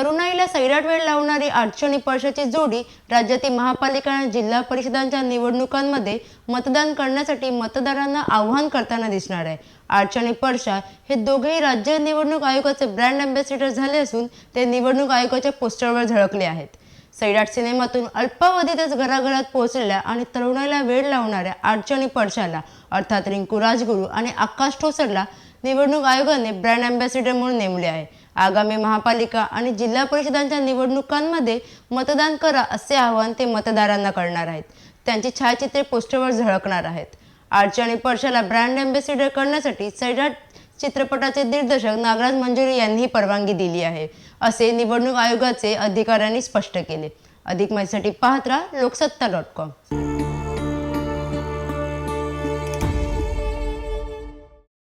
तरुणाईला सैराट वेळ लावणारी अडचणी पळशाची जोडी राज्यातील महापालिका आणि जिल्हा परिषदांच्या निवडणुकांमध्ये मतदान करण्यासाठी मतदारांना आव्हान करताना दिसणार आहे. अडचणी पळशा हे दोघेही राज्य निवडणूक आयोगाचे ब्रँड अँबॅसिडर झाले असून ते निवडणूक आयोगाच्या पोस्टरवर झळकले आहेत. सैराट सिनेमातून अल्पावधीतच घराघरात पोहोचलेल्या आणि तरुणाईला वेळ लावणाऱ्या अडचणी पडशाला अर्थात रिंकू राजगुरू आणि आकाश ठोसरला निवडणूक आयोगाने ब्रँड अँबॅसिडर म्हणून नेमले आहे. आगामी महापालिका आणि जिल्हा परिषदांच्या निवडणुकांमध्ये मतदान करा असे आवाहन ते मतदारांना करणार आहेत. त्यांची छायाचित्रे पोस्टरवर झळकणार आहेत. आर्चे आणि पर्शाला ब्रँड अँबेसिडर करण्यासाठी सैराट चित्रपटाचे दिग्दर्शक नागराज मंजुरी यांनी परवानगी दिली आहे असे निवडणूक आयोगाचे अधिकाऱ्यांनी स्पष्ट केले. अधिक माहितीसाठी पाहत राहा लोकसत्ता डॉट कॉम.